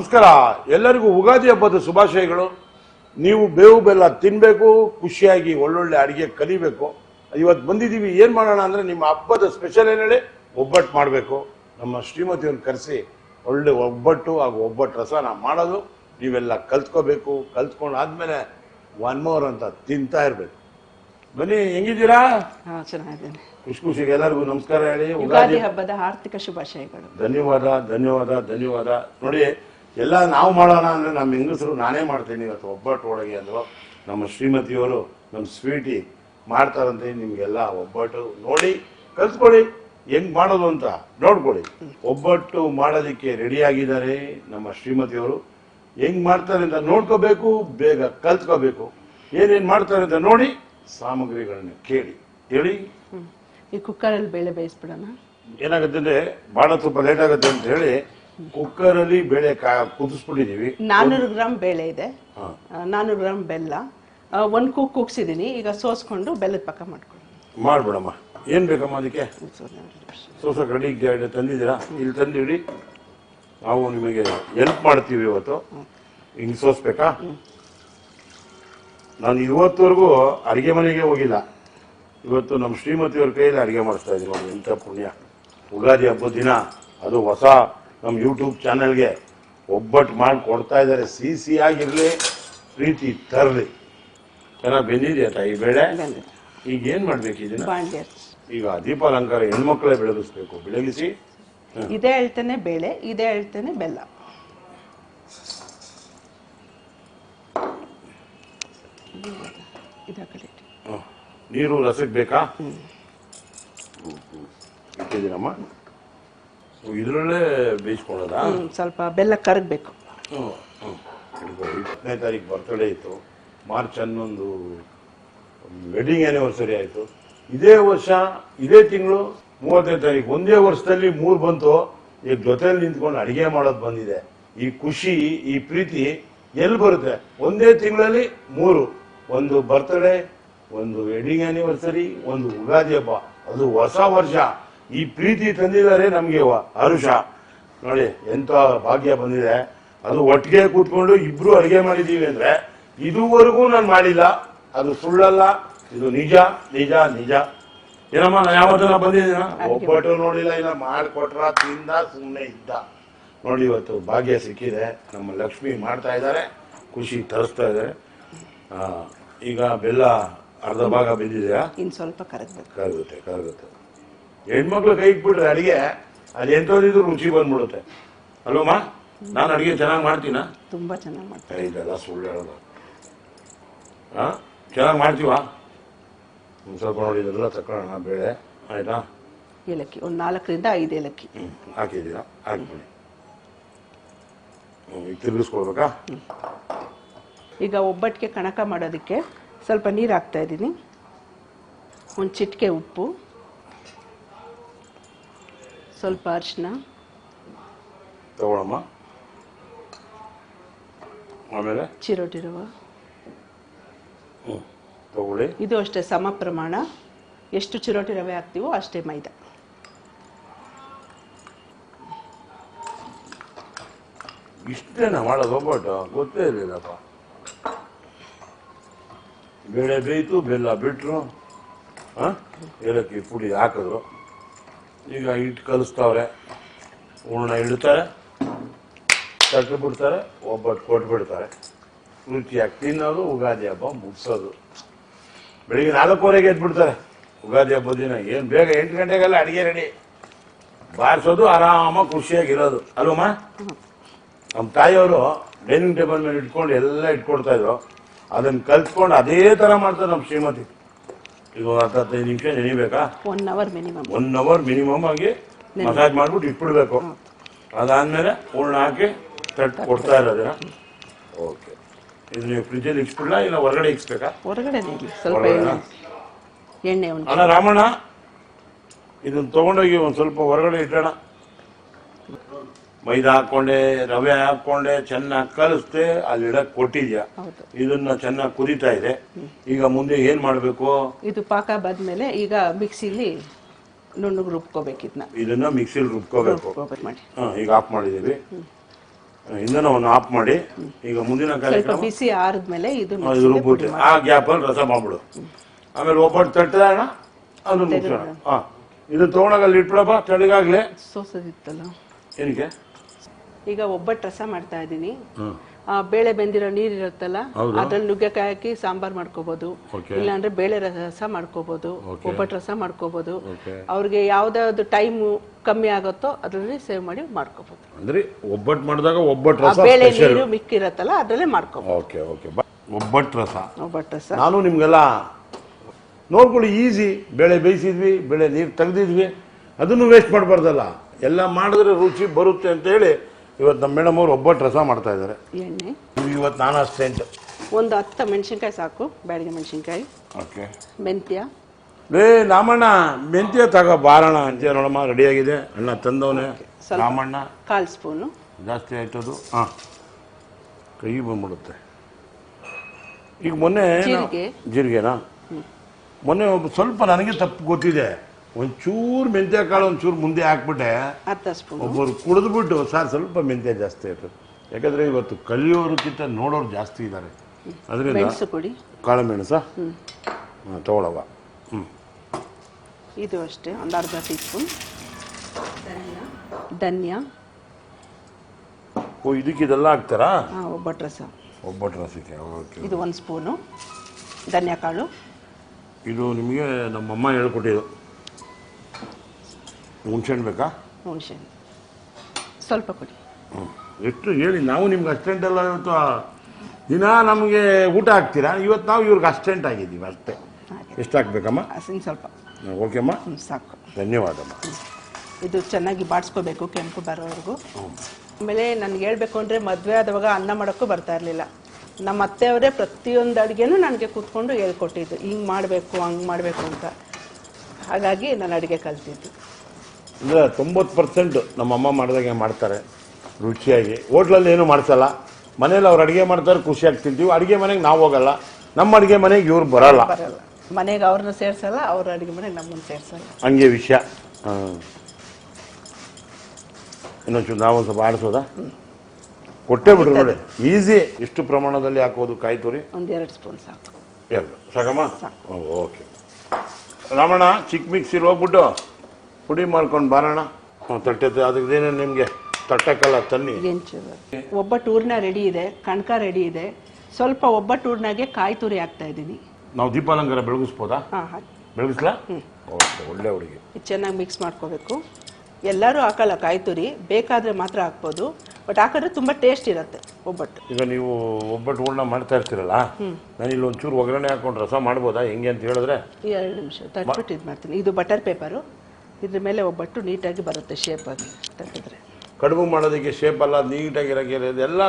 ನಮಸ್ಕಾರ. ಎಲ್ಲರಿಗೂ ಉಗಾದಿ ಹಬ್ಬದ ಶುಭಾಶಯಗಳು. ನೀವು ಬೇವು ಬೆಲ್ಲ ತಿನ್ಬೇಕು ಖುಷಿಯಾಗಿ ಒಳ್ಳೊಳ್ಳೆ ಅಡಿಗೆ ಕಲಿಬೇಕು. ಇವತ್ತು ಬಂದಿದ್ದೀವಿ ಏನ್ ಮಾಡೋಣ ಅಂದ್ರೆ ನಿಮ್ಮ ಹಬ್ಬದ ಸ್ಪೆಷಲ್ ಏನ್ ಹೇಳಿ ಒಬ್ಬಟ್ಟು ಮಾಡಬೇಕು. ನಮ್ಮ ಶ್ರೀಮತಿಯನ್ನು ಕರೆಸಿ ಒಳ್ಳೆ ಒಬ್ಬಟ್ಟು ಹಾಗೂ ಒಬ್ಬಟ್ಟು ರಸನ ಮಾಡೋದು. ನೀವೆಲ್ಲ ಕಲ್ತ್ಕೋಬೇಕು. ಕಲ್ತ್ಕೊಂಡು ಆದ್ಮೇಲೆ ಒನ್ ಮೋರ್ ಅಂತ ತಿಂತಾ ಇರ್ಬೇಕು. ಬನ್ನಿ ಹೆಂಗಿದ್ದೀರಾ? ಹಾ ಚೆನ್ನಾಗಿದ್ದೇನೆ. ಖುಷಿ ಖುಷಿಗೆ ಎಲ್ಲರಿಗೂ ನಮಸ್ಕಾರ ಹೇಳಿ. ಯುಗಾದಿ ಉಗಾದಿ ಹಬ್ಬದ ಆರ್ಥಿಕ ಶುಭಾಶಯಗಳು. ಧನ್ಯವಾದ ಧನ್ಯವಾದ ಧನ್ಯವಾದ. ನೋಡಿ ಎಲ್ಲ ನಾವು ಮಾಡೋಣ ಅಂದರೆ ನಮ್ಮ ಹೆಂಗಸರು ನಾನೇ ಮಾಡ್ತೀನಿ. ಇವತ್ತು ಒಬ್ಬಟ್ಟು ಒಳಗೆ ಅಂದರು ನಮ್ಮ ಶ್ರೀಮತಿಯವರು ನಮ್ಮ ಸ್ವೀಟಿ ಮಾಡ್ತಾರಂತೆ. ನಿಮಗೆಲ್ಲ ಒಬ್ಬಟ್ಟು ನೋಡಿ ಕಲ್ತ್ಕೊಳ್ಳಿ ಹೆಂಗ್ ಮಾಡೋದು ಅಂತ ನೋಡ್ಕೊಳ್ಳಿ. ಒಬ್ಬಟ್ಟು ಮಾಡೋದಕ್ಕೆ ರೆಡಿಯಾಗಿದ್ದಾರೆ ನಮ್ಮ ಶ್ರೀಮತಿಯವರು ಹೆಂಗ್ ಮಾಡ್ತಾರೆ ಅಂತ ನೋಡ್ಕೋಬೇಕು ಬೇಗ ಕಲ್ತ್ಕೋಬೇಕು. ಏನೇನು ಮಾಡ್ತಾರೆ ಅಂತ ನೋಡಿ ಸಾಮಗ್ರಿಗಳನ್ನ ಕೇಳಿ. ಹೇಳಿ. ಈ ಕುಕ್ಕರಲ್ಲಿ ಬೇಳೆ ಬೇಯಿಸ್ಬಿಡೋಣ. ಏನಾಗುತ್ತೆ ಅಂದರೆ ಭಾಳ ಸ್ವಲ್ಪ ಲೇಟ್ ಆಗುತ್ತೆ ಅಂತ ಹೇಳಿ ಕುಕ್ಕರ್ ಅಲ್ಲಿ ಬೇಳೆ ಕಾ ಕುದಿಸ್ಬಿಟ್ಟಿದೀವಿ. ನಾನ್ನೂರು ಗ್ರಾಮ್ ಬೇಳೆ ಇದೆ. ನಾನ್ನೂರು ಗ್ರಾಮ್ ಬೆಲ್ಲ. ಒಂದು ಕೂಕ್ ಕುಗ್ಸಿದೀನಿ. ಈಗ ಸೋಸ್ಕೊಂಡು ಬೆಲ್ಲದ ಪಕ್ಕ ಮಾಡ್ಕೊಳ್ಳಿ. ಮಾಡ್ಬಿಡಮ್ಮ. ಏನ್ ಬೇಕಮ್ಮ ಅದಕ್ಕೆ? ಸೋಸಕ್ಕೆ ರೆಡಿ ತಂದಿದ್ದೀರಾ? ಇಲ್ಲಿ ತಂದಿಡಿ. ನಾವು ನಿಮಗೆ ಹೆಲ್ಪ್ ಮಾಡ್ತೀವಿ ಇವತ್ತು. ಹಿಂಗೆ ಸೋಸ್ಬೇಕಾ? ನಾನು ಇವತ್ತವರೆಗೂ ಅಡುಗೆ ಮನೆಗೆ ಹೋಗಿಲ್ಲ. ಇವತ್ತು ನಮ್ಮ ಶ್ರೀಮತಿಯವ್ರ ಕೈಯಲ್ಲಿ ಅಡುಗೆ ಮಾಡಿಸ್ತಾ ಇದ್ದೀನಿ ನೋಡಿ. ಎಂಥ ಪುಣ್ಯ. ಉಗಾದಿ ಹಬ್ಬದ ದಿನ. ಅದು ಹೊಸ ನಮ್ಮ ಯೂಟ್ಯೂಬ್ ಚಾನಲ್ಗೆ ಒಬ್ಬಟ್ಟು ಮಾಡಿ ಕೊಡ್ತಾ ಇದ್ದಾರೆ. ಸಿ ಸಿಹಿಯಾಗಿರಲಿ ಪ್ರೀತಿ ತರಲಿ. ಚೆನ್ನಾಗಿ ಬೆಂದಿದೆಯಾ ತಾಯಿ? ಬೇಳೆ. ಈಗ ಏನು ಮಾಡಬೇಕು ಇದನ್ನ ಈಗ ದೀಪ ಅಲಂಕಾರ ದೀಪಾಲಂಕಾರ ಹೆಣ್ಮಕ್ಳೇ ಬೆಳಗಿಸ್ಬೇಕು ಬೆಳಗಿಸಿ? ಇದೇ ಹೇಳ್ತೇನೆ ಬೇಳೆ ಇದೇ ಹೇಳ್ತೇನೆ ಬೆಲ್ಲ. ನೀರು ರಸಕ್ಕೆ ಬೇಕಾ? ಇಟ್ಟಿದ್ದೀನಮ್ಮ. ಇದರಲ್ಲೇ ಬೇಯಿಸ್ಕೊಳ್ಳೋದಾ? ಹ್ಮ್, ಸ್ವಲ್ಪ ಬೆಲ್ಲ ಕರಗಬೇಕು. ಹ್ಮ್, ಹ್ಮ್. ಇಪ್ಪತ್ತನೇ ತಾರೀಕು ಬರ್ತಡೇ ಇತ್ತು. ಮಾರ್ಚ್ ಹನ್ನೊಂದು ವೆಡ್ಡಿಂಗ್ ಆನಿವರ್ಸರಿ ಆಯಿತು. ಇದೇ ವರ್ಷ ಇದೇ ತಿಂಗಳು ಮೂವತ್ತನೇ ತಾರೀಕು ಒಂದೇ ವರ್ಷದಲ್ಲಿ ಮೂರು ಬಂತು. ಈಗ ಜೊತೆಲಿ ನಿಂತ್ಕೊಂಡು ಅಡಿಗೆ ಮಾಡೋದು ಬಂದಿದೆ. ಈ ಖುಷಿ ಈ ಪ್ರೀತಿ ಎಲ್ಲಿ ಬರುತ್ತೆ? ಒಂದೇ ತಿಂಗಳಲ್ಲಿ ಮೂರು. ಒಂದು ಬರ್ತಡೇ ಒಂದು ವೆಡ್ಡಿಂಗ್ ಆನಿವರ್ಸರಿ ಒಂದು ಉಗಾದಿ ಹಬ್ಬ. ಅದು ಹೊಸ ವರ್ಷ. ಈ ಪ್ರೀತಿ ತಂದಿದ್ದಾರೆ ನಮಗೆ ಹರುಷ ನೋಡಿ ಎಂತ ಭಾಗ್ಯ ಬಂದಿದೆ. ಅದು ಒಟ್ಟಿಗೆ ಕೂತ್ಕೊಂಡು ಇಬ್ರು ಅಡುಗೆ ಮಾಡಿದೀವಿ ಅಂದ್ರೆ ಇದುವರೆಗೂ ನಾನು ಮಾಡಿಲ್ಲ. ಅದು ಸುಳ್ಳಲ್ಲ ಇದು ನಿಜ ನಿಜ ನಿಜ. ಏನಮ್ಮ ನಾನು ಯಾವತ್ತನ ಬಂದಿದ್ದೀನ? ಒಬ್ಬಟ್ಟು ನೋಡಿಲ್ಲ ಇಲ್ಲ ಮಾಡಿಕೊಟ್ರ ತಿಂದ ಸುಮ್ಮನೆ ಇದ್ದ. ನೋಡಿ ಇವತ್ತು ಭಾಗ್ಯ ಸಿಕ್ಕಿದೆ. ನಮ್ಮ ಲಕ್ಷ್ಮಿ ಮಾಡ್ತಾ ಇದ್ದಾರೆ ಖುಷಿ ತರಿಸ್ತಾ ಇದ್ದಾರೆ. ಈಗ ಬೆಲ್ಲ ಅರ್ಧ ಭಾಗ ಬೆಂದಿದೆಯಾ? ಇನ್ನು ಸ್ವಲ್ಪ ಕರಗುತ್ತೆ ಕರಗುತ್ತೆ ಕರಗುತ್ತೆ. ಹೆಣ್ಮಕ್ಳು ಕೈ ಇಟ್ಬಿಟ್ರೆ ಅಡಿಗೆ ಅದು ಎಂಥದಿದ್ರು ರುಚಿ ಬಂದ್ಬಿಡುತ್ತೆ. ಅಲ್ವಮ್ಮ ನಾನು ಅಡಿಗೆ ಚೆನ್ನಾಗಿ ಮಾಡ್ತೀನಾ? ತುಂಬಾ ಚೆನ್ನಾಗಿ ಮಾಡ್ತೀನಿ. ಇದೆಲ್ಲ ಸುಳ್ಳು ಹೇಳೋದು. ಹಾ ಚೆನ್ನಾಗಿ ಮಾಡ್ತೀವಾ? ಒಂದು ಸ್ವಲ್ಪ ನೋಡಿ ಇದೆಲ್ಲ ತಕೊಳ್ಳೋಣ ಬೇಳೆ. ಆಯಿತಾ? ಏಲಕ್ಕಿ ಒಂದು ನಾಲ್ಕರಿಂದ ಐದು ಏಲಕ್ಕಿ. ಹ್ಞೂ ಹಾಕಿದ್ದೀರಾ? ಹಾಕ್ಬಿಡಿ. ಈಗ ತಿರುಗಿಸ್ಕೊಳ್ಬೇಕಾ? ಈಗ ಒಬ್ಬಟ್ಟಿಗೆ ಕಣಕ ಮಾಡೋದಕ್ಕೆ ಸ್ವಲ್ಪ ನೀರು ಹಾಕ್ತಾ ಇದ್ದೀನಿ. ಒಂದು ಚಿಟಿಕೆ ಉಪ್ಪು. ಸ್ವಲ್ಪ ಅರ್ಶಿನ. ತಗೊಳಮ್ಮ. ಆಮೇಲೆ? ಚಿರೋಟಿ ರವ ಹ್ಞೂ ತಗೊಳ್ಳಿ. ಇದು ಅಷ್ಟೇ ಸಮ ಪ್ರಮಾಣ. ಎಷ್ಟು ಚಿರೋಟಿ ರವೆ ಹಾಕ್ತೀವೋ ಅಷ್ಟೇ ಮೈದಾ. ಇಷ್ಟೇನ ಮಾಡೋದು ಒಬ್ಬಟ್ಟು ಗೊತ್ತೇ ಇರಲಿಲ್ಲಪ್ಪ. ಬೇಳೆ ಬೇಯ್ತು ಬೆಲ್ಲ ಬಿಟ್ಟರು ಹಾಂ? ಏಲಕ್ಕಿ ಪುಡಿ ಹಾಕಿದ್ರು. ಈಗ ಹಿಟ್ಟು ಕಲಿಸ್ತಾವ್ರೆ. ಹೂರ್ಣ ಇಡ್ತಾರೆ ತಟ್ಟು ಬಿಡ್ತಾರೆ ಒಬ್ಬಟ್ಟು ಕೊಟ್ಬಿಡ್ತಾರೆ ರುಚಿಯಾಗಿ ತಿನ್ನೋದು, ಉಗಾದಿ ಹಬ್ಬ ಮುಗಿಸೋದು. ಬೆಳಿಗ್ಗೆ ನಾಲ್ಕೂವರೆಗೆ ಎದ್ಬಿಡ್ತಾರೆ. ಉಗಾದಿ ಹಬ್ಬದ ದಿನ ಏನು ಬೇಗ ಎಂಟು ಗಂಟೆಗೆಲ್ಲ ಅಡುಗೆ ರೆಡಿ. ಬಾರಿಸೋದು, ಆರಾಮಾಗಿ ಖುಷಿಯಾಗಿರೋದು. ಅಲ್ವಮ್ಮ ನಮ್ಮ ತಾಯಿಯವರು ಡೈನಿಂಗ್ ಟೇಬಲ್ ಮೇಲೆ ಇಟ್ಕೊಂಡು ಎಲ್ಲ ಇಟ್ಕೊಡ್ತಾ ಇದ್ರು. ಅದನ್ನ ಕಲ್ತ್ಕೊಂಡು ಅದೇ ಥರ ಮಾಡ್ತಾರೆ ನಮ್ಮ ಶ್ರೀಮತಿ. ಈಗ ಒಂದು ಹತ್ತು ಹದಿನೈದು ನಿಮಿಷ ನೆನಿಬೇಕಾ? One hour minimum one hour minimum ಆಗಿ ಮಸಾಜ್ ಮಾಡ್ಬಿಟ್ಟು ಇಟ್ಬಿಡ್ಬೇಕು. ಅದಾದ್ಮೇಲೆ ಪೂರ್ಣ ಹಾಕಿ ತಟ್ ಕೊಡ್ತಾ ಇರೋದಿನ ಓಕೆ ಇದು ನೀವು ಫ್ರಿಜ್ಜಲ್ಲಿ ಇಕ್ಸ್ಬಿಡ್ಲಾ ಇಲ್ಲ ಹೊರಗಡೆ ಇಕ್ಸ್ಬೇಕಾ? ಹೊರಗಡೆ ಸ್ವಲ್ಪ ಎಣ್ಣೆ ಅಣ್ಣ ರಾಮಣ್ಣ ಇದನ್ನ ತಗೊಂಡೋಗಿ ಒಂದು ಸ್ವಲ್ಪ ಹೊರಗಡೆ ಇಟ್ಟೋಣ ಮೈದಾ ಹಾಕೊಂಡೆ ರವೆ ಹಾಕೊಂಡೆ ಚೆನ್ನಾಗಿ ಕಲಿಸ್ದೆ ಅಲ್ಲಿ ಇಡಕ್ ಕೊಟ್ಟಿದ್ಯಾ. ಇದನ್ನ ಚೆನ್ನಾಗಿ ಕುದೀತಾ ಇದೆ. ಈಗ ಮುಂದೆ ಏನ್ ಮಾಡ್ಬೇಕು? ಇದು ಪಾಕ ಬಾದ್ಮೇಲೆ ಈಗ ಮಿಕ್ಸಿಲಿ ನುಣ್ಣಗ್ ರುಬ್ಕೋಬೇಕು ಇದನ್ನ ಇದನ್ನ ಮಿಕ್ಸಿಲಿ ರುಬ್ಕೋಬೇಕು. ಹಾ, ಈಗ ಆಫ್ ಮಾಡಿದೀವಿ ಇಂಧನ ಒಂದು ಆಫ್ ಮಾಡಿ. ಈಗ ಮುಂದಿನ ಕಾರ್ಯಕ್ರಮ ಬಿಸಿ ಆರಿದ್ಮೇಲೆ ಇದು ರುಬ್ಬಿಟ್ಟು ಆ ಗ್ಯಾಪಲ್ಲಿ ರಸ ಮಾಡ್ಬಿಡು. ಆಮೇಲೆ ಒಬ್ಬಟ್ಟು ತಟ್ಟದಾಣ ಅದನ್ನು ಮುಗಿಸೋಣ. ಹಾ ಇದು ತಗೊಂಡಾಗ ಅಲ್ಲಿ ಇಟ್ಬಿಡಪ್ಪ ತಡಗಾಗ್ಲೇ. ಸೋಸದಿತ್ತಲ್ಲ. ಏನಕ್ಕೆ? ಈಗ ಒಬ್ಬಟ್ಟು ರಸ ಮಾಡ್ತಾ ಇದ್ದೀನಿ. ಆ, ಬೇಳೆ ಬೆಂದಿರೋ ನೀರ್ ಇರುತ್ತಲ್ಲ. ಅದ್ರಲ್ಲಿ ನುಗ್ಗೆಕಾಯಿ ಹಾಕಿ ಸಾಂಬಾರ್ ಮಾಡ್ಕೋಬಹುದು ಇಲ್ಲಾಂದ್ರೆ ಬೇಳೆ ರಸ ಮಾಡ್ಕೋಬಹುದು. ಒಬ್ಬಟ್ಟು ರಸ ಮಾಡ್ಕೋಬಹುದು. ಅವ್ರಿಗೆ ಯಾವ್ದಾವ್ದು ಟೈಮ್ ಕಮ್ಮಿ ಆಗುತ್ತೋ ಅದರಲ್ಲಿ ಸೇವ್ ಮಾಡಿ ಮಾಡ್ಕೋಬಹುದು ಅಂದ್ರೆ ಒಬ್ಬಟ್ಟು ಮಾಡಿದಾಗ ಒಬ್ಬಟ್ಟು ರಸ ಬೇಳೆ ನೀರು ಮಿಕ್ಕಿರತ್ತಲ್ಲ ಅದ್ರಲ್ಲೇ ಮಾಡ್ಕೋಬಹುದು ಓಕೆ ಓಕೆ ಒಬ್ಬಟ್ಟು ರಸ. ಒಬ್ಬಟ್ಟು ರಸ. ನಾನು ನಿಮ್ಗೆಲ್ಲ ನೋಡ್ಕೊಳ್ಳಿ ಈಸಿ ಬೇಳೆ ಬೇಯಿಸಿದ್ವಿ ಬೇಳೆ ನೀರು ತೆಗೆದಿದ್ವಿ. ಅದನ್ನು ವೇಸ್ಟ್ ಮಾಡಬಾರ್ದಲ್ಲ. ಎಲ್ಲ ಮಾಡಿದ್ರೆ ರುಚಿ ಬರುತ್ತೆ ಅಂತ ಹೇಳಿ ಇವತ್ತು ನಮ್ಮ ಮೇಡಮ್ ಅವರು ಒಬ್ಬಟ್ಟು ರಸ ಮಾಡ್ತಾ ಇದ್ದಾರೆ. ಎಣ್ಣೆ. ಇವತ್ತು ನಾನು ಅಸ್ಟೆಂಟ್ ಒಂದು ಹತ್ತು ಮೆಣಸಿನ್ಕಾಯಿ ಸಾಕು ಬ್ಯಾಡಿಗೆ ಮೆಣಸಿನ್ಕಾಯಿ. ಓಕೆ. ಮೆಂತ್ಯ. ಲೇ ರಾಮಣ್ಣ ಮೆಂತ್ಯ ತಗೋ ಬಾರಣ ಅಂತ ನೋಡಮ್ಮ ಆಗಿದೆ. ಅಣ್ಣ ತಂದವನೇ. ಸ್ವಲ್ಪ. ರಾಮಣ್ಣ. ಕಾಲು ಸ್ಪೂನು. ಜಾಸ್ತಿ ಆಯ್ತದು. ಹಾಂ. ಕೈ ಬಂದ್ಬಿಡುತ್ತೆ. ಈಗ ಮೊನ್ನೆ ನಾವು- ಜೀರಿಗೆ. ಜೀರಿಗೆನಾ? ಮೊನ್ನೆ ಒಬ್ಬ ಸ್ವಲ್ಪ ನನಗೆ ತಪ್ಪು ಗೊತ್ತಿದೆ. ಒಂಚೂರು ಮೆಂತ್ಯ ಕಾಳು ಒಂಚೂರು ಮುಂದೆ ಹಾಕ್ಬಿಟ್ಟೆ. ಅರ್ಧ ಸ್ಪೂನು ಒಬ್ಬರು ಕುಡಿದ್ಬಿಟ್ಟು ಸರ್ ಸ್ವಲ್ಪ ಮೆಂತ್ಯ ಜಾಸ್ತಿ ಆಯ್ತು ಯಾಕಂದ್ರೆ ಇವತ್ತು ಕಲಿಯೋರಕ್ಕಿಂತ ನೋಡೋರು ಜಾಸ್ತಿ ಇದ್ದಾರೆ. ಅದರಿಂದ ಕೊಡಿ. ಕಾಳು ಮೆಣಸ? ಹಾಂ ತಗೊಳವ. ಹ್ಞೂ ಇದು ಅಷ್ಟೇ ಒಂದು ಅರ್ಧ ಟೀ ಸ್ಪೂನ್ ಧನ್ಯ. ಓ ಇದಕ್ಕೆ ಇದೆಲ್ಲ ಹಾಕ್ತಾರಾ? ಹಾಂ ಒಬ್ಬಟ್ಟು ರಸ. ಒಬ್ಬಟ್ಟು ರಸಕ್ಕೆ ಓಕೆ. ಇದು ಒಂದು ಸ್ಪೂನು. ಧನ್ಯ ಕಾಳು. ಇದು ನಿಮಗೆ ನಮ್ಮಮ್ಮ ಹೇಳ್ಕೊಟ್ಟಿದ್ದು. ಹುಣ್ಸೆಹಣ್ಣು ಬೇಕಾ? ಹುಣಸೆ. ಸ್ವಲ್ಪ ಕೊಡಿ. ಹ್ಞೂ ಎಷ್ಟು ಹೇಳಿ ನಾವು ನಿಮ್ಗೆ ಅಸ್ಟೆಂಟ್ ಎಲ್ಲ ಇವತ್ತು ದಿನ ನಮಗೆ ಊಟ ಹಾಕ್ತೀರಾ? ಇವತ್ತು ನಾವು ಇವ್ರಿಗೆ ಅಸ್ಟೆಂಟ್ ಆಗಿದ್ದೀವಿ ಅಷ್ಟೇ. ಎಷ್ಟು ಹಾಕ್ಬೇಕಮ್ಮ? ಹಸಿನ ಸ್ವಲ್ಪ. ಓಕೆಮ್ಮ. ಸಾಕು. ಧನ್ಯವಾದಮ್ಮ. ಇದು ಚೆನ್ನಾಗಿ ಬಾಡಿಸ್ಕೋಬೇಕು ಕೆಂಪು ಬರೋವರೆಗೂ. ಆಮೇಲೆ ನನಗೆ ಹೇಳಬೇಕು ಅಂದರೆ ಮದುವೆ ಆದವಾಗ ಅನ್ನ ಮಾಡೋಕ್ಕೂ ಬರ್ತಾ ಇರಲಿಲ್ಲ. ನಮ್ಮ ಅತ್ತೆಯವರೇ ಪ್ರತಿಯೊಂದು ಅಡುಗೆನೂ ನನಗೆ ಕೂತ್ಕೊಂಡು ಹೇಳ್ಕೊಟ್ಟಿದ್ದು. ಹಿಂಗೆ ಮಾಡಬೇಕು ಹಂಗೆ ಮಾಡಬೇಕು ಅಂತ. ಹಾಗಾಗಿ ನಾನು ಅಡುಗೆ ಕಲ್ತಿದ್ದು. ಅಂದರೆ ತೊಂಬತ್ತು ಪರ್ಸೆಂಟ್ ನಮ್ಮ ಅಮ್ಮ ಮಾಡಿದಾಗೆ ಮಾಡ್ತಾರೆ ರುಚಿಯಾಗಿ. ಹೋಟ್ಲಲ್ಲಿ ಏನು ಮಾಡಿಸಲ್ಲ. ಮನೇಲಿ ಅವ್ರು ಅಡುಗೆ ಮಾಡ್ತಾರೆ ಖುಷಿಯಾಗಿ ತಿಂತೀವಿ. ಅಡುಗೆ ಮನೆಗೆ ನಾವು ಹೋಗಲ್ಲ. ನಮ್ಮ ಅಡುಗೆ ಮನೆಗೆ ಇವ್ರು ಬರಲ್ಲ. ಬರಲ್ಲ. ಮನೆಗೆ ಅವ್ರನ್ನ ಸೇರ್ಸಲ್ಲ ಅವ್ರ ಅಡುಗೆ ಮನೆಗೆ ನಮ್ಮನ್ನು ಸೇರ್ಸಲ್ಲ. ಹಂಗೆ ವಿಷಯ. ಹಾಂ. ಇನ್ನೊಂಚೂರು ನಾವು ಒಂದು ಸ್ವಲ್ಪ ಆಡಿಸೋದಾ? ಕೊಟ್ಟೆ ಬಿಡ್ರಿ ನೋಡಿ. ಈಸಿ. ಎಷ್ಟು ಪ್ರಮಾಣದಲ್ಲಿ ಹಾಕೋದು ಕಾಯಿ ತುರಿ? ಒಂದು ಎರಡು ಸ್ಪೂನ್ ಸಾಕು. ಎರಡು. ಸಾಕಮ್ಮ? ಓಕೆ. ರಾಮಣ್ಣ ಚಿಕ್ಕ ಮಿಕ್ಸಿಲಿ ಹೋಗ್ಬಿಟ್ಟು ಪುಡಿ ಮಾಡ್ಕೊಂಡು ಬರೋಣ. ಹ್ಞೂ ತಟ್ಟೆ ಅದಕ್ಕೇನೇ ನಿಮಗೆ? ತಟ್ಟಕ್ಕಲ್ಲ ತನ್ನಿ. ಎಂಚು ಟೂರ್ನ ಹೂರ್ಣ ರೆಡಿ ಇದೆ ಕಣಕ ರೆಡಿ ಇದೆ. ಸ್ವಲ್ಪ ಒಬ್ಬ ಟೂರ್ನಾಗೆ ಕಾಯಿ ತುರಿ ಹಾಕ್ತಾ ಇದ್ದೀನಿ. ನಾವು ದೀಪಾಲಂಕಾರ ಬೆಳಗಿಸ್ಬೋದಾ? ಹಾಂ ಹಾಕಿ ಬೆಳಗಿಸ್ಲಾ? ಓಕೆ ಒಳ್ಳೆ ಹುಡುಗಿ. ಚೆನ್ನಾಗಿ ಮಿಕ್ಸ್ ಮಾಡ್ಕೋಬೇಕು. ಎಲ್ಲರೂ ಹಾಕಲ್ಲ ಕಾಯಿ ತುರಿ. ಬೇಕಾದರೆ ಮಾತ್ರ ಹಾಕ್ಬೋದು. ಬಟ್ ಹಾಕಿದ್ರೆ ತುಂಬ ಟೇಸ್ಟ್ ಇರುತ್ತೆ ಒಬ್ಬಟ್ಟು. ಈಗ ನೀವು ಒಬ್ಬಟ್ಟು ಹೂರ್ಣ ಮಾಡ್ತಾ ಇರ್ತೀರಲ್ಲ ನಾನು ಇಲ್ಲಿ ಒಂಚೂರು ಒಗ್ಗರಣೆ ಹಾಕೊಂಡು ರಸ ಮಾಡ್ಬೋದಾ? ಹೆಂಗೆ ಅಂತ ಹೇಳಿದ್ರೆ? ಎರಡು ನಿಮಿಷ ತಟ್ಬಿಟ್ಟು ಇದು ಮಾಡ್ತೀನಿ. ಇದು ಬಟರ್ ಪೇಪರು ಇದ್ರ ಮೇಲೆ ಒಬ್ಬಟ್ಟು ನೀಟಾಗಿ ಬರುತ್ತೆ ಶೇಪಾಗಿ ತಟ್ಟಿದ್ರೆ ಕಡುಬು ಮಾಡೋದಕ್ಕೆ ಶೇಪ್ ಅಲ್ಲ ನೀಟಾಗಿರೋಕೆ ಎಲ್ಲ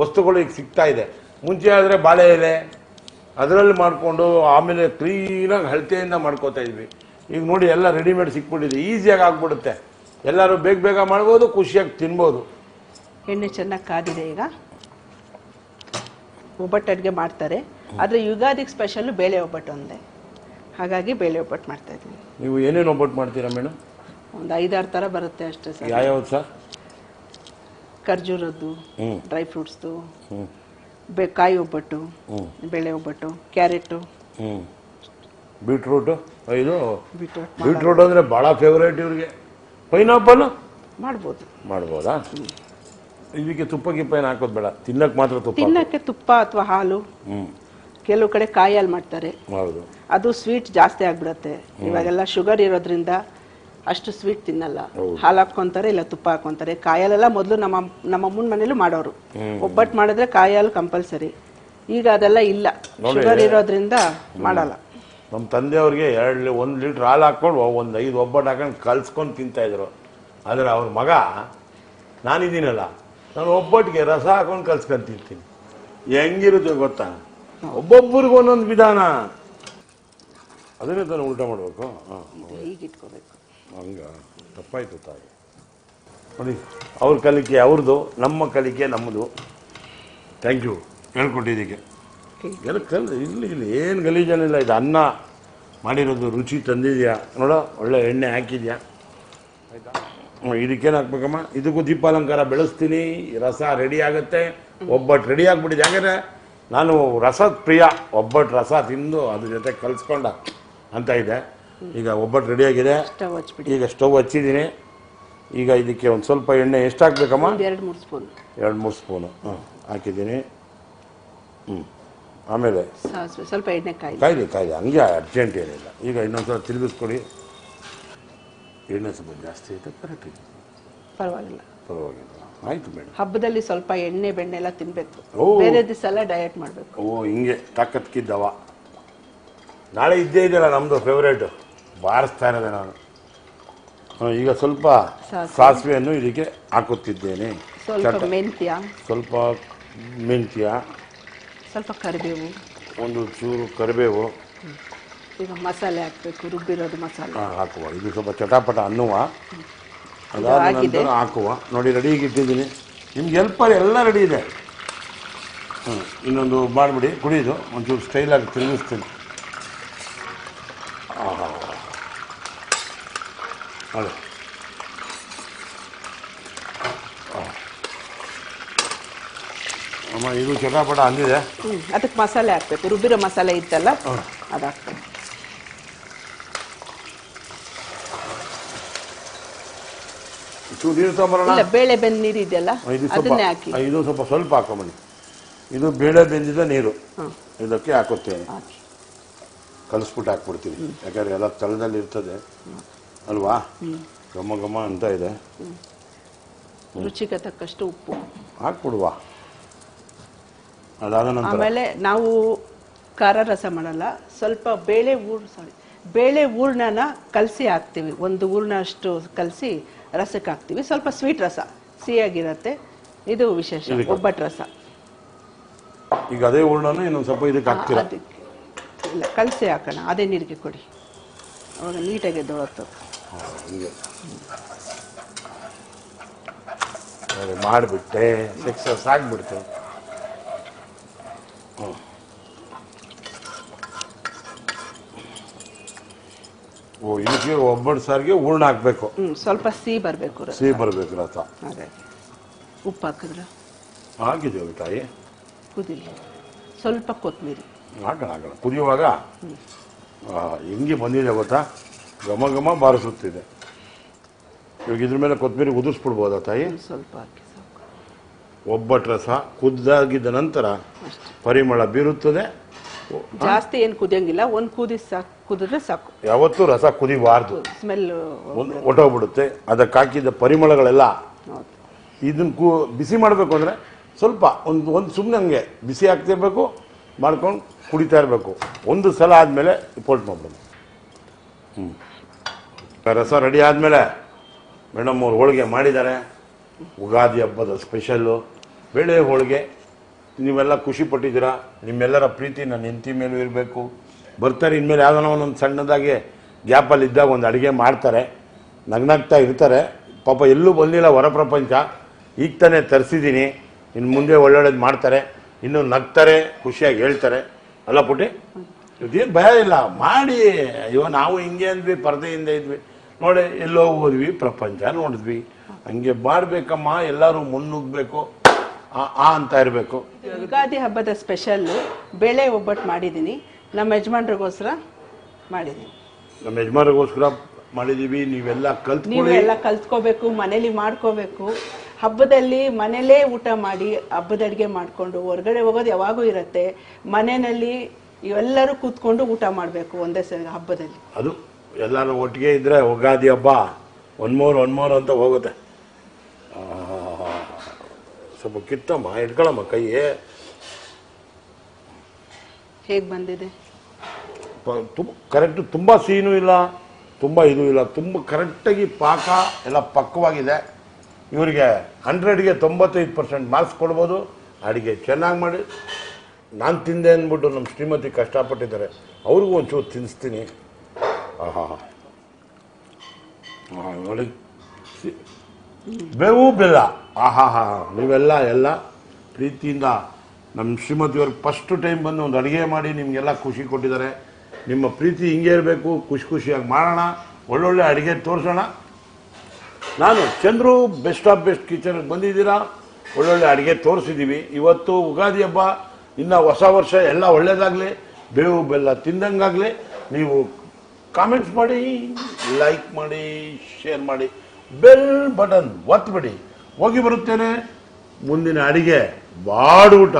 ವಸ್ತುಗಳು ಈಗ ಸಿಗ್ತಾ ಇದೆ. ಮುಂಚೆ ಆದರೆ ಬಾಳೆ ಎಲೆ ಅದರಲ್ಲಿ ಮಾಡಿಕೊಂಡು ಆಮೇಲೆ ಕ್ಲೀನಾಗಿ ಹಳತೆಯಿಂದ ಮಾಡ್ಕೋತಾ ಇದ್ವಿ. ಈಗ ನೋಡಿ ಎಲ್ಲ ರೆಡಿಮೇಡ್ ಸಿಕ್ಬಿಟ್ಟಿದೆ ಈಸಿಯಾಗಿ ಆಗ್ಬಿಡುತ್ತೆ. ಎಲ್ಲರೂ ಬೇಗ ಬೇಗ ಮಾಡ್ಬೋದು ಖುಷಿಯಾಗಿ ತಿನ್ಬೋದು. ಎಣ್ಣೆ ಚೆನ್ನಾಗಿ ಕಾದಿದೆ ಈಗ. ಒಬ್ಬಟ್ಟು ಅಡುಗೆ ಮಾಡ್ತಾರೆ. ಆದರೆ ಯುಗಾದಿಗೆ ಸ್ಪೆಷಲ್ಲು ಬೇಳೆ ಒಬ್ಬಟ್ಟು ಒಂದೇ ಹಾಗಾಗಿ ಬೇಳೆ ಒಬ್ಬಟ್ಟು ಮಾಡ್ತಾ ಇದ್ದೀನಿ. ನೀವು ಏನೇನು ಒಬ್ಬಟ್ಟು ಮಾಡ್ತೀರಾ ಮೇಡಮ್? ಒಂದು ಐದಾರು ಥರ ಬರುತ್ತೆ ಅಷ್ಟೇ ಸರ್. ಯಾವ್ಯಾವ್ದು ಸರ್? ಖರ್ಜೂರದ್ದು ಡ್ರೈ ಫ್ರೂಟ್ಸ್ದು ಬೆ ಕಾಯಿ ಒಬ್ಬಟ್ಟು ಬೇಳೆ ಒಬ್ಬಟ್ಟು ಕ್ಯಾರೆಟು. ಬೀಟ್ರೂಟು? ಇದು ಬೀಟ್ರೂಟ್ ಬೀಟ್ರೂಟ್ ಅಂದರೆ ಭಾಳ ಫೇವ್ರೇಟ್ ಇವ್ರಿಗೆ. ಪೈನಾಪಲ್? ಮಾಡ್ಬೋದು. ಮಾಡ್ಬೋದಾ? ಇದಕ್ಕೆ ತುಪ್ಪ ಗಿಪ್ಪ ಏನು ಹಾಕೋದು ಬೇಡ. ತಿನ್ನಕ್ಕೆ ಮಾತ್ರ ತುಪ್ಪ ತಿನ್ನಕ್ಕೆ ತುಪ್ಪ ಅಥವಾ ಹಾಲು. ಕೆಲವು ಕಡೆ ಕಾಯಿ ಹಾಲು ಮಾಡ್ತಾರೆ. ಹೌದು. ಅದು ಸ್ವೀಟ್ ಜಾಸ್ತಿ ಆಗ್ಬಿಡತ್ತೆ. ಇವಾಗೆಲ್ಲ ಶುಗರ್ ಇರೋದ್ರಿಂದ ಅಷ್ಟು ಸ್ವೀಟ್ ತಿನ್ನಲ್ಲ. ಹಾಲು ಹಾಕೊಂತಾರೆ ಇಲ್ಲ ತುಪ್ಪ ಹಾಕೊಂತಾರೆ ಕಾಯಲೆಲ್ಲ ಮೊದಲು ನಮ್ಮ ನಮ್ಮ ಅಮ್ಮನ ಮನೇಲೂ ಮಾಡೋರು. ಒಬ್ಬಟ್ಟು ಮಾಡಿದ್ರೆ ಕಾಯಿ ಹಾಲು ಕಂಪಲ್ಸರಿ ಈಗ ಅದೆಲ್ಲ ಇಲ್ಲ. ಶುಗರ್ ಇರೋದ್ರಿಂದ ಮಾಡಲ್ಲ. ನಮ್ಮ ತಂದೆಯವ್ರಿಗೆ ಎರಡು ಒಂದು ಲೀಟ್ರ್ ಹಾಲು ಹಾಕ್ಕೊಂಡು ಒಂದು ಐದು ಒಬ್ಬಟ್ಟು ಹಾಕೊಂಡು ಕಲ್ಸ್ಕೊಂಡು ತಿಂತಾಯಿದ್ರು ಆದರೆ ಅವ್ರ ಮಗ ನಾನಿದ್ದೀನಲ್ಲ. ನಾನು ಒಬ್ಬಟ್ಟಿಗೆ ರಸ ಹಾಕೊಂಡು ಕಲ್ಸ್ಕೊಂಡು ತಿಂತೀನಿ. ಹೆಂಗಿರುತ್ತೆ ಗೊತ್ತಾ? ಒಬ್ಬೊಬ್ಬರಿಗೂ ಒಂದೊಂದು ವಿಧಾನ. ಅದನ್ನೇ ತಾನು ಉಲ್ಟಾ ಮಾಡಬೇಕು? ಹಾಂ ಹೀಗೆ ಇಟ್ಕೋಬೇಕು ಹಂಗ. ತಪ್ಪಾಯ್ತು ತಾಯಿ. ನೋಡಿ ಅವ್ರ ಕಲಿಕೆ ಅವ್ರದ್ದು ನಮ್ಮ ಕಲಿಕೆ ನಮ್ಮದು. ಥ್ಯಾಂಕ್ ಯು ಹೇಳ್ಕೊಟ್ಟಿದ್ದಕ್ಕೆ. ಎಲ್ಲ ಕಲ್ ಇಲ್ಲಿ ಇಲ್ಲಿ ಏನು ಗಲೀಜನಿಲ್ಲ ಇದು ಅನ್ನ ಮಾಡಿರೋದು ರುಚಿ ತಂದಿದೆಯಾ? ನೋಡೋ ಒಳ್ಳೆ ಎಣ್ಣೆ ಹಾಕಿದ್ಯಾ? ಆಯ್ತಾ? ಇದಕ್ಕೇನು ಹಾಕ್ಬೇಕಮ್ಮ? ಇದಕ್ಕೂ ದೀಪಾಲಂಕಾರ ಬೆಳೆಸ್ತೀನಿ. ರಸ ರೆಡಿ ಆಗುತ್ತೆ. ಒಬ್ಬಟ್ಟು ರೆಡಿ ಆಗಿಬಿಟ್ಟಿದೆ. ಯಾಕಂದ್ರೆ ನಾನು ರಸದ ಪ್ರಿಯ ಒಬ್ಬಟ್ಟು ರಸ ತಿಂದು ಅದ್ರ ಜೊತೆ ಕಲಿಸ್ಕೊಂಡ. ಅಂತ ಇದೆ. ಈಗ ಒಬ್ಬಟ್ಟು ರೆಡಿ ಆಗಿದೆ. ಸ್ಟವ್ ಹಚ್ಬಿಡಿ. ಈಗ ಸ್ಟವ್ ಹಚ್ಚಿದ್ದೀನಿ. ಈಗ ಇದಕ್ಕೆ ಒಂದು ಸ್ವಲ್ಪ ಎಣ್ಣೆ ಎಷ್ಟು ಹಾಕ್ಬೇಕಮ್ಮ ಎರಡು ಮೂರು ಸ್ಪೂನ್ ಎರಡು ಮೂರು ಸ್ಪೂನು ಹಾಂ ಹಾಕಿದ್ದೀನಿ. ಹ್ಞೂ ಆಮೇಲೆ ಸಾಸಿವೆ ಸ್ವಲ್ಪ ಎಣ್ಣೆ ಕಾಯಿ ಕಾಯ್ದೆ ಕಾಯ್ದೆ ಹಂಗೆ ಅರ್ಜೆಂಟ್ ಏನಿಲ್ಲ. ಈಗ ಇನ್ನೊಂದು ಸಲ ತಿರುಗಿಸ್ಕೊಡಿ. ಎಣ್ಣೆ ಸ್ವಲ್ಪ ಜಾಸ್ತಿ ಐತೆ ಕರೆಕ್ಟ್ ಇದೆ. ಪರವಾಗಿಲ್ಲ. ಪರವಾಗಿಲ್ಲ. ಆಯಿತು ಮೇಡಮ್. ಹಬ್ಬದಲ್ಲಿ ಸ್ವಲ್ಪ ಎಣ್ಣೆ ಬೆಣ್ಣೆ ಎಲ್ಲ ತಿನ್ಬೇಕು. ಬೇರೆ ದಿವಸ ಎಲ್ಲ ಡಯಟ್ ಮಾಡಬೇಕು. ಓ ಹಿಂಗೆ ತಾಕತ್ಕಿದ್ದವ. ನಾಳೆ ಇದ್ದೇ ಇದೆಯಲ್ಲ ನಮ್ಮದು ಫೇವ್ರೇಟು ಬಾರಿಸ್ತಾ ಇರೋದೆ ನಾನು. ಈಗ ಸ್ವಲ್ಪ ಸಾಸಿವೆ. ಸಾಸಿವೆಯನ್ನು ಇದಕ್ಕೆ ಹಾಕುತ್ತಿದ್ದೇನೆ. ಸ್ವಲ್ಪ ಚಟ. ಮೆಂತ್ಯ. ಸ್ವಲ್ಪ ಮೆಂತ್ಯ. ಸ್ವಲ್ಪ ಕರಿಬೇವು. ಒಂದು ಚೂರು ಕರಿಬೇವು. ಈಗ ಮಸಾಲೆ ಹಾಕಬೇಕು ರುಬ್ಬಿರೋದು ಮಸಾಲೆ. ಹಾಕುವ. ಇದು ಸ್ವಲ್ಪ ಚಟಾಪಟ ಅನ್ನುವ. ಅದಾದ ಆಗಿದೆ. ನಂತರ ಹಾಕುವ. ನೋಡಿ ರೆಡಿಗೆ ಇಟ್ಟಿದ್ದೀನಿ. ನಿಮ್ಗೆ ಎಲ್ಪರ್ ಎಲ್ಲ ರೆಡಿ ಇದೆ. ಹ್ಞೂ ಇನ್ನೊಂದು ಮಾಡಿಬಿಡಿ ಕುಡಿಯೋದು ಒಂಚೂರು ಸ್ಟೈಲಾಗಿ ತಿರುಗಿಸ್ತೀನಿ. ಆ. ಅಮ್ಮ ಇದು ಚಟಾಪಟ ಅಂದಿದೆ ಅದಕ್ಕೆ ಮಸಾಲೆ ಹಾಕ್ಬೇಕು. ರುಬ್ಬಿರೋ ಮಸಾಲೆ ಇತ್ತಲ್ಲ. ಅದು ಹಾಕ್ಬೇಕು ಚೂರು ನೀರು ತಗೊಂಬರೋಣ? ಇಲ್ಲ ಬೇಳೆ ಬೆಂದ ನೀರು ಇದೆಯಲ್ಲ ಇದು ಸ್ವಲ್ಪ ಅದನ್ನೇ ಹಾಕಿ. ಇದು ಸ್ವಲ್ಪ ಸ್ವಲ್ಪ ಹಾಕೊಂಬನ್ನಿ. ಇದು ಬೇಳೆ ಬೆಂದಿದ ನೀರು. ಇದಕ್ಕೆ ಹಾಕುತ್ತೇನೆ. ಹಾಕಿ. ಕಲಿಸ್ಬಿಟ್ಟು ಹಾಕ್ಬಿಡ್ತೀನಿ. ಯಾಕಂದ್ರೆ ಎಲ್ಲ ತಳದಲ್ಲಿ ಇರ್ತದೆ. ಅಲ್ವಾ? ಘಮ ಘಮ ಅಂತ ಇದೆ. ರುಚಿಗೆ ತಕ್ಕಷ್ಟು ಉಪ್ಪು. ಹಾಕ್ಬಿಡುವ. ಅದಾದ ನಂತರ? ಆಮೇಲೆ ನಾವು ಖಾರ ರಸ ಮಾಡಲ್ಲ ಸ್ವಲ್ಪ ಬೇಳೆ ಊರ್ ಸಾರಿ ಬೇಳೆ ಹೂರ್ಣನ ಕಲಸಿ ಹಾಕ್ತೀವಿ. ಒಂದು ಹೂರ್ಣ ಅಷ್ಟು ಕಲಸಿ ರಸಕ್ಕೆ ಹಾಕ್ತೀವಿ. ಸ್ವಲ್ಪ ಸ್ವೀಟ್ ರಸ ಸಿಹಿಯಾಗಿರುತ್ತೆ. ಇದು ವಿಶೇಷ? ಒಬ್ಬಟ್ಟು ರಸ. ಈಗ ಅದೇ ಹೂರ್ಣನ ಇನ್ನೊಂದು ಸ್ವಲ್ಪ ಇದಕ್ಕೆ ಹಾಕ್ತೀರಾ? ಇಲ್ಲ ಕಲಸಿ ಹಾಕೋಣ. ಅದೇ ನೀರಿಗೆ ಕೊಡಿ. ಅವಾಗ ನೀಟಾಗಿ ದೊಳತ್ತು ಹಾ, ಹಿಂಗೆ ಮಾಡಿಬಿಟ್ಟೆ ಸಕ್ಸಸ್ ಆಗಿಬಿಡ್ತು. ಹ್ಞೂ ಓ ಇದಕ್ಕೆ ಒಬ್ಬಳು ಸಾರಿಗೆ ಹೂರ್ಣ ಹಾಕಬೇಕು. ಹ್ಮ್ ಸ್ವಲ್ಪ ಸಿಹಿ ಬರಬೇಕು ಸಿಹಿ ಬರಬೇಕು ರಸ ಉಪ್ಪು ಹಾಕಿದ್ರ? ಹಾಕಿದ್ದೇವೆ ತಾಯಿ? ಕುದಿಲ್ಲ ಸ್ವಲ್ಪ ಕೊತ್ತಂಬರಿ. ಹಾಕೋಣ ಹಾಕೋಣ. ಕುದಿಯುವಾಗ? ಹೆಂಗೆ ಬಂದಿದೆ ಗೊತ್ತಾ? ಘಮ ಘಮ ಬಾರಿಸುತ್ತಿದೆ. ಇವಾಗ ಇದ್ರ ಮೇಲೆ ಕೊತ್ತಂಬರಿ ಉದಿಸ್ಬಿಡ್ಬೋದಾ ತಾಯಿ? ಸ್ವಲ್ಪ ಹಾಕಿ ಸಾಕು. ಒಬ್ಬಟ್ಟು ರಸ ಕುದ್ದಾಗಿದ್ದ ನಂತರ ಪರಿಮಳ ಬೀರುತ್ತದೆ. ಜಾಸ್ತಿ ಏನು ಕುದಿಯಂಗಿಲ್ಲ ಒಂದು ಕುದಿ ಸಾಕು ಕುದಿದ್ರೆ ಸಾಕು. ಯಾವತ್ತೂ ರಸ ಕುದಿಬಾರ್ದು. ಸ್ಮೆಲ್ ಒಟ್ಟೋಗ್ಬಿಡುತ್ತೆ. ಅದಕ್ಕೆ ಹಾಕಿದ್ದ ಪರಿಮಳಗಳೆಲ್ಲ ಇದನ್ನ ಕೂ ಬಿಸಿ ಮಾಡಬೇಕು ಅಂದರೆ ಸ್ವಲ್ಪ ಒಂದು ಒಂದು ಸುಮ್ಮನೆ ಹಂಗೆ ಬಿಸಿ ಆಗ್ತಿರ್ಬೇಕು ಮಾಡ್ಕೊಂಡು ಕುಡಿತಾ ಇರಬೇಕು. ಒಂದು ಸಲ ಆದಮೇಲೆ ಪೋಲ್ಟ್ ಮಾಡ್ಬೋದು ಹ್ಞೂ ರಸ ರೆಡಿ ಆದಮೇಲೆ ಮೇಡಮ್ ಅವ್ರು ಹೋಳಿಗೆ ಮಾಡಿದ್ದಾರೆ. ಉಗಾದಿ ಹಬ್ಬದ ಸ್ಪೆಷಲ್ಲು ಬೇಳೆ ಹೋಳಿಗೆ. ನೀವೆಲ್ಲ ಖುಷಿ ಪಟ್ಟಿದ್ದೀರಾ? ನಿಮ್ಮೆಲ್ಲರ ಪ್ರೀತಿ ನನ್ನ ಹೆಂಡತಿ ಮೇಲೂ ಇರಬೇಕು. ಬರ್ತಾರೆ, ಇನ್ಮೇಲೆ ಯಾವ್ದಾನ ಒಂದೊಂದು ಸಣ್ಣದಾಗಿ ಗ್ಯಾಪಲ್ಲಿ ಇದ್ದಾಗ ಒಂದು ಅಡುಗೆ ಮಾಡ್ತಾರೆ. ನಗ್ನಾಗ್ತಾ ಇರ್ತಾರೆ. ಪಾಪ ಎಲ್ಲೂ ಬಂದಿಲ್ಲ ಹೊರ ಪ್ರಪಂಚ. ಈಗ ತಾನೇ ತರಿಸಿದ್ದೀನಿ ಇನ್ನು ಮುಂದೆ ಒಳ್ಳೊಳ್ಳೇದು ಮಾಡ್ತಾರೆ. ಇನ್ನು ನಗ್ತಾರೆ, ಖುಷಿಯಾಗಿ ಹೇಳ್ತಾರೆ. ಅಲ್ಲ ಪುಟ್ಟಿ? ಇದೇನು ಭಯ ಇಲ್ಲ. ಮಾಡಿ. ಅಯ್ಯೋ, ನಾವು ಹಿಂಗೆ ಅಂದ್ವಿ, ಪರದೆಯಿಂದ ಇದ್ವಿ. ನೋಡಿ ಎಲ್ಲೋ ಹೋದ್ವಿ ಪ್ರಪಂಚ ನೋಡಿದ್ವಿ. ಹಂಗೆ ಮಾಡ್ಬೇಕಮ್ಮ ಎಲ್ಲರೂ ಮುನ್ನುಗ್ಬೇಕು ಆ ಆ ಅಂತ ಇರಬೇಕು. ಯುಗಾದಿ ಹಬ್ಬದ ಸ್ಪೆಷಲ್ ಬೇಳೆ ಒಬ್ಬಟ್ಟು ಮಾಡಿದ್ದೀನಿ. ನಮ್ಮ ಯಜಮಾನ್ರಿಗೋಸ್ಕರ ಮಾಡಿದ್ದೀನಿ. ನಮ್ಮ ಯಜಮಾನ್ರಿಗೋಸ್ಕರ ಮಾಡಿದ್ದೀವಿ ನೀವೆಲ್ಲ ಕಲ್ತು ನೀವೆಲ್ಲ ಎಲ್ಲ ಕಲ್ತ್ಕೋಬೇಕು ಮನೇಲಿ ಮಾಡ್ಕೋಬೇಕು. ಹಬ್ಬದಲ್ಲಿ ಮನೇಲೇ ಊಟ ಮಾಡಿ ಹಬ್ಬದ ಅಡುಗೆ ಮಾಡಿಕೊಂಡು ಹೊರಗಡೆ ಹೋಗೋದು ಯಾವಾಗೂ ಇರುತ್ತೆ. ಮನೆಯಲ್ಲಿ ಎಲ್ಲರೂ ಕೂತ್ಕೊಂಡು ಊಟ ಮಾಡಬೇಕು ಒಂದೇ ಸರಿ ಹಬ್ಬದಲ್ಲಿ. ಅದು ಎಲ್ಲರೂ ಒಟ್ಟಿಗೆ ಇದ್ದರೆ ಉಗಾದಿ ಹಬ್ಬ. ಒನ್ ಮೋರ್ ಒನ್ ಮೋರ್ ಅಂತ ಹೋಗುತ್ತೆ. ಸ್ವಲ್ಪ ಕಿತ್ತಮ್ಮ ಇಟ್ಕೊಳಮ್ಮ ಕೈ ಹೇಗೆ ಬಂದಿದೆ? ತುಂಬ ಕರೆಕ್ಟ್ ತುಂಬ ಸೀನು ಇಲ್ಲ ತುಂಬ ಇದು ಇಲ್ಲ ತುಂಬ ಕರೆಕ್ಟಾಗಿ ಪಾಕ ಎಲ್ಲ ಪಕ್ವಾಗಿದೆ. ಇವರಿಗೆ ಹಂಡ್ರೆಡ್ಗೆ ತೊಂಬತ್ತೈದು ಪರ್ಸೆಂಟ್ ಮಾರ್ಕ್ಸ್ ಕೊಡ್ಬೋದು. ಅಡುಗೆ ಚೆನ್ನಾಗಿ ಮಾಡಿ. ನಾನು ತಿಂದೆ ಅಂದ್ಬಿಟ್ಟು ನಮ್ಮ ಶ್ರೀಮತಿ ಕಷ್ಟಪಟ್ಟಿದ್ದಾರೆ. ಅವ್ರಿಗೂ ಒಂಚೂರು ತಿನ್ನಿಸ್ತೀನಿ ನೋಡಿ ಸಿ- ಬೇವು ಬೆಲ್ಲ. ಆಹಾ ಹಾ ನೀವೆಲ್ಲ ಎಲ್ಲ ಪ್ರೀತಿಯಿಂದ ನಮ್ಮ ಶ್ರೀಮತಿಯವ್ರಿಗೆ ಫಸ್ಟ್ ಟೈಮ್ ಬಂದು ಒಂದು ಅಡುಗೆ ಮಾಡಿ ನಿಮಗೆಲ್ಲ ಖುಷಿ ಕೊಟ್ಟಿದ್ದಾರೆ. ನಿಮ್ಮ ಪ್ರೀತಿ ಹಿಂಗೆ ಇರಬೇಕು ಖುಷಿ ಖುಷಿಯಾಗಿ ಮಾಡೋಣ ಒಳ್ಳೊಳ್ಳೆ ಅಡುಗೆ ತೋರಿಸೋಣ. ನಾನು ಚಂದ್ರು ಬೆಸ್ಟ್ ಆಫ್ ಬೆಸ್ಟ್ ಕಿಚನ್ಗೆ ಬಂದಿದ್ದೀರಾ ಒಳ್ಳೊಳ್ಳೆ ಅಡುಗೆ ತೋರಿಸಿದ್ದೀವಿ. ಇವತ್ತು ಉಗಾದಿ ಹಬ್ಬ ಇನ್ನು ಹೊಸ ವರ್ಷ ಎಲ್ಲ ಒಳ್ಳೆಯದಾಗಲಿ ಬೇವು ಬೆಲ್ಲ ತಿಂದಂಗಾಗಲಿ ನೀವು ಕಾಮೆಂಟ್ಸ್ ಮಾಡಿ ಲೈಕ್ ಮಾಡಿ ಶೇರ್ ಮಾಡಿ ಬೆಲ್ ಬಟನ್ ಒತ್ಬಿಡಿ ಹೋಗಿ ಬರುತ್ತೇನೆ. ಮುಂದಿನ ಅಡಿಗೆ ಬಾಡೂಟ.